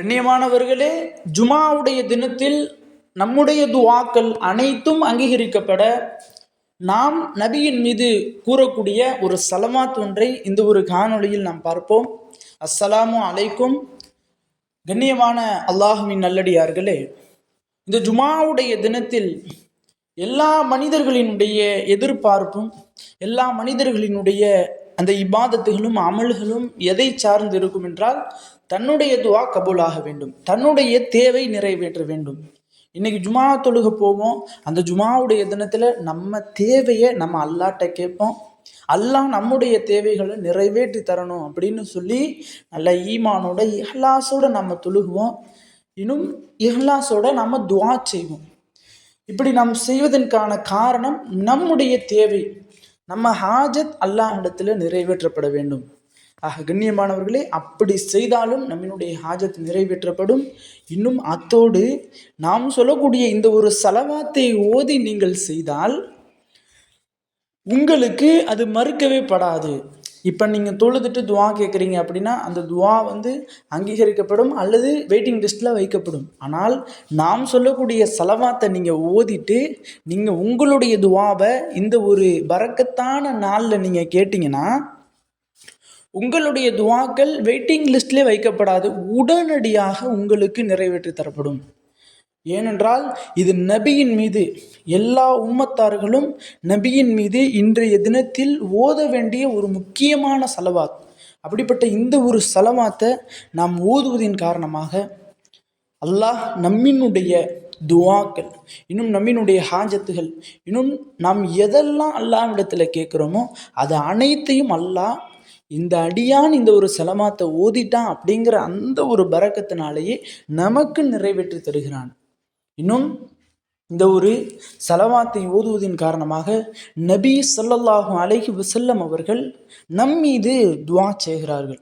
கண்ணியமானவர்களே ஜுமாவுடைய தினத்தில் நம்முடைய துவாக்கள் அனைத்தும் அங்கீகரிக்கப்பட நாம் நபியின் மீது கூறக்கூடிய ஒரு சலமாத் ஒன்றை இந்த ஒரு காணொளியில் நாம் பார்ப்போம். அஸ்ஸலாமு அலைக்கும். கண்ணியமான அல்லாஹுவின் நல்லடியார்களே இந்த ஜுமாவுடைய தினத்தில் எல்லா மனிதர்களினுடைய எதிர்பார்ப்பும் எல்லா மனிதர்களினுடைய அந்த இபாதத்துகளும் அமல்களும் எதை சார்ந்து இருக்கும் என்றால் தன்னுடைய துவா கபூலாக வேண்டும். தன்னுடைய தேவை நிறைவேற்ற வேண்டும். இன்னைக்கு ஜுமா தொழுக போவோம். அந்த ஜுமாவுடைய தினத்தில் நம்ம தேவையை நம்ம அல்லாட்ட கேட்போம். அல்லாஹ் நம்முடைய தேவைகளை நிறைவேற்றி தரணும் அப்படின்னு சொல்லி நல்ல ஈமானோட இஹ்லாஸோட நம்ம தொழுகுவோம். இன்னும் இஹ்லாஸோட நம்ம துவா செய்வோம். இப்படி நாம் செய்வதற்கான காரணம் நம்முடைய தேவை. நம்ம ஹாஜத் அல்லாஹிடத்தில் நிறைவேற்றப்பட வேண்டும். ஆக கண்ணியமானவர்களே அப்படி செய்தாலும் நம்மினுடைய ஹாஜத் நிறைவேற்றப்படும். இன்னும் அத்தோடு நாம் சொல்லக்கூடிய இந்த ஒரு செலவாத்தை ஓதி நீங்கள் செய்தால் உங்களுக்கு அது மறுக்கவே படாது. இப்போ நீங்கள் தொழுதுட்டு துவா கேட்குறீங்க அப்படின்னா அந்த துவா வந்து அங்கீகரிக்கப்படும் அல்லது வெயிட்டிங் லிஸ்ட்டில் வைக்கப்படும். ஆனால் நாம் சொல்லக்கூடிய செலவாத்தை நீங்கள் ஓதிட்டு நீங்கள் உங்களுடைய துவாவை இந்த ஒரு பறக்கத்தான நாளில் நீங்கள் கேட்டிங்கன்னா உங்களுடைய துவாக்கள் வெயிட்டிங் லிஸ்ட்லேயே வைக்கப்படாது. உடனடியாக உங்களுக்கு நிறைவேற்றி தரப்படும். ஏனென்றால் இது நபியின் மீது எல்லா உம்மத்தார்களும் நபியின் மீது இன்றைய தினத்தில் ஓத வேண்டிய ஒரு முக்கியமான செலவாத். அப்படிப்பட்ட இந்த ஒரு செலவாத்தை நாம் ஓதுவதின் காரணமாக அல்லாஹ் நம்மினுடைய துவாக்கள் இன்னும் நம்மினுடைய ஹாஜத்துகள் இன்னும் நாம் எதெல்லாம் அல்லாஹ்விடத்தில் கேட்குறோமோ அது அனைத்தையும் அல்லாஹ் இந்த அடியான் இந்த ஒரு செலமாத்தை ஓதிட்டான் அப்படிங்கிற அந்த ஒரு பறக்கத்தினாலேயே நமக்கு நிறைவேற்றி தருகிறான். இன்னும் இந்த ஒரு செலவாத்தை ஓதுவதின் காரணமாக நபி சொல்லல்லாஹும் அலைஹி வசல்லம் அவர்கள் நம் மீது துவா செய்கிறார்கள்.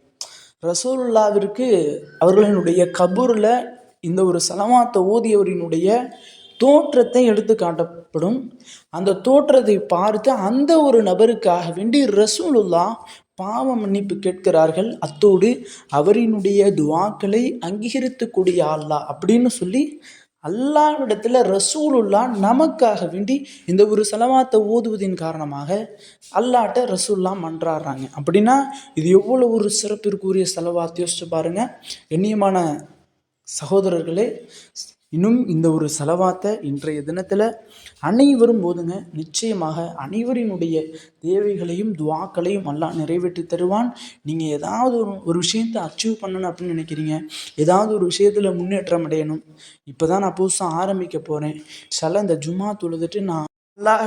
ரசூல்லாவிற்கு அவர்களினுடைய கபூரில் இந்த ஒரு செலவாத்தை ஓதியவரினுடைய தோற்றத்தை எடுத்து காட்டப்படும். அந்த தோற்றத்தை பார்த்து அந்த ஒரு நபருக்காக வேண்டி ரசூலுல்லா பாவ மன்னிப்பு கேட்கிறார்கள். அத்தோடு அவரினுடைய துவாக்களை அங்கீகரித்துக்கூடிய அல்லா அப்படின்னு சொல்லி அல்லாவிடத்தில் ரசூலுல்லா நமக்காக வேண்டி இந்த ஒரு செலவாத்தை ஓதுவதின் காரணமாக அல்லாட்ட ரசூல்லா மன்றாடுறாங்க. அப்படின்னா இது எவ்வளோ ஒரு சிறப்பிற்குரிய செலவாத்தை யோசிச்சு பாருங்கள் கண்ணியமான சகோதரர்களே இன்னும் இந்த ஒரு செலவாத்தை இன்றைய தினத்தில் அனைவரும் போதுங்க. நிச்சயமாக அனைவரினுடைய தேவைகளையும் துவாக்களையும் எல்லாம் நிறைவேற்றி தருவான். நீங்கள் ஏதாவது ஒரு ஒரு விஷயத்தை அச்சீவ் பண்ணணும் அப்படின்னு நினைக்கிறீங்க. ஏதாவது ஒரு விஷயத்தில் முன்னேற்றம் அடையணும். இப்போ தான் நான் புதுசாக ஆரம்பிக்க போகிறேன் சில இந்த ஜும்மா தொழுதுட்டு நான்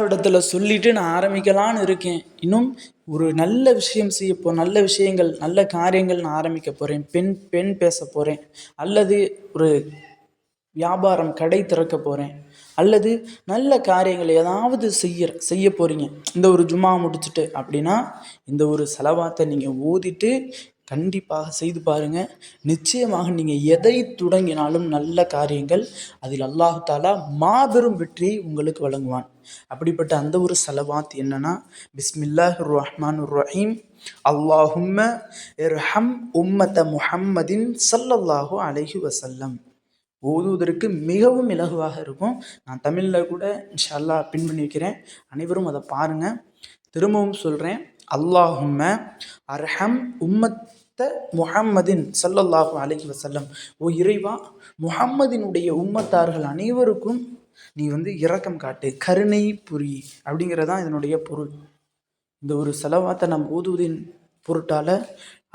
இடத்துல சொல்லிட்டு நான் ஆரம்பிக்கலான்னு இருக்கேன். இன்னும் ஒரு நல்ல விஷயம் செய்ய போ நல்ல விஷயங்கள் நல்ல காரியங்கள் நான் ஆரம்பிக்க போகிறேன் பெண் பெண் பேச போகிறேன் அல்லது ஒரு வியாபாரம் கடை திறக்க போகிறேன் அல்லது நல்ல காரியங்கள் ஏதாவது செய்ய செய்ய போகிறீங்க இந்த ஒரு ஜும்மா முடிச்சுட்டு அப்படின்னா இந்த ஒரு செலவாத்தை நீங்கள் ஓதிட்டு கண்டிப்பாக செய்து பாருங்கள் நிச்சயமாக நீங்கள் எதை தொடங்கினாலும் நல்ல காரியங்கள் அதில் அல்லாஹு தாலா மாபெரும் வெற்றியை உங்களுக்கு வழங்குவான். அப்படிப்பட்ட அந்த ஒரு செலவாத் என்னன்னா பிஸ்மில்லாஹ் ரஹ்மான் ரஹீம் அல்லாஹும்ம இர்ஹம் உம்மத்த முஹம்மதின் சல்லல்லாஹு அலஹி வசல்லம் ஓதுவதற்கு மிகவும் இலகுவாக இருக்கும். நான் தமிழில் கூட இன்ஷல்லா பின் பண்ணி வைக்கிறேன். அனைவரும் அதை பாருங்கள் திரும்பவும் சொல்கிறேன் அல்லாஹும்ம அர்ஹம் உம்மத்த முஹம்மதின் சல்லல்லாஹு அலஹி வசல்லம் ஓ இறைவா முஹம்மதினுடைய உம்மத்தார்கள் அனைவருக்கும் நீ வந்து இரக்கம் காட்டு. கருணை புரி அப்படிங்கிறதான் இதனுடைய பொருள். இந்த ஒரு செலவாத்தை நம் ஓதுவதின் பொருட்டால்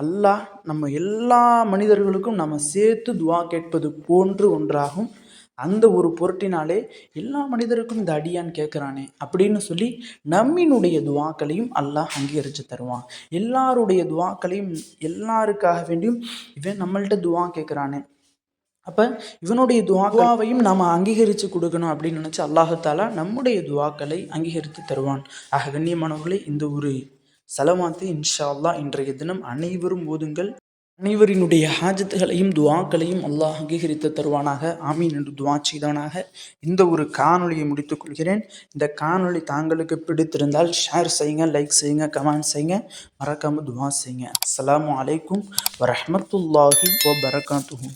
அல்லாஹ் நம்ம எல்லா மனிதர்களுக்கும் நம்ம சேர்த்து துவா கேட்பது போன்று ஒன்றாகும். அந்த ஒரு பொருட்டினாலே எல்லா மனிதருக்கும் இந்த அடியான் கேட்குறானே அப்படின்னு சொல்லி நம்மினுடைய துவாக்களையும் அல்லாஹ் அங்கீகரித்து தருவான். எல்லாருடைய துவாக்களையும் எல்லாருக்காக வேண்டியும் இவன் நம்மள்கிட்ட துவா கேட்குறானே. அப்போ இவனுடைய துவாவையும் நாம் அங்கீகரித்து கொடுக்கணும் அப்படின்னு நினச்சி அல்லாஹாலா நம்முடைய துவாக்களை அங்கீகரித்து தருவான். ஆக கண்ணியமானவர்களே இந்த ஒரு சலமாத்து இன்ஷா அல்லா இன்றைய தினம் அனைவரும் ஓதுங்கள். அனைவரினுடைய ஹாஜத்துகளையும் துவாக்களையும் அல்லாஹ் அங்கீகரித்து தருவானாக. ஆமீன் என்று துவா செய்தவனாக இந்த ஒரு காணொலியை முடித்துக் கொள்கிறேன். இந்த காணொலி தாங்களுக்கு பிடித்திருந்தால் ஷேர் செய்யுங்க லைக் செய்யுங்க கமெண்ட் செய்யுங்க. மறக்காமல் துவா செய்யுங்க. அஸ்லாம் வலைக்கும் வரமத்துல்லாஹி வ வரகாத்துஹூ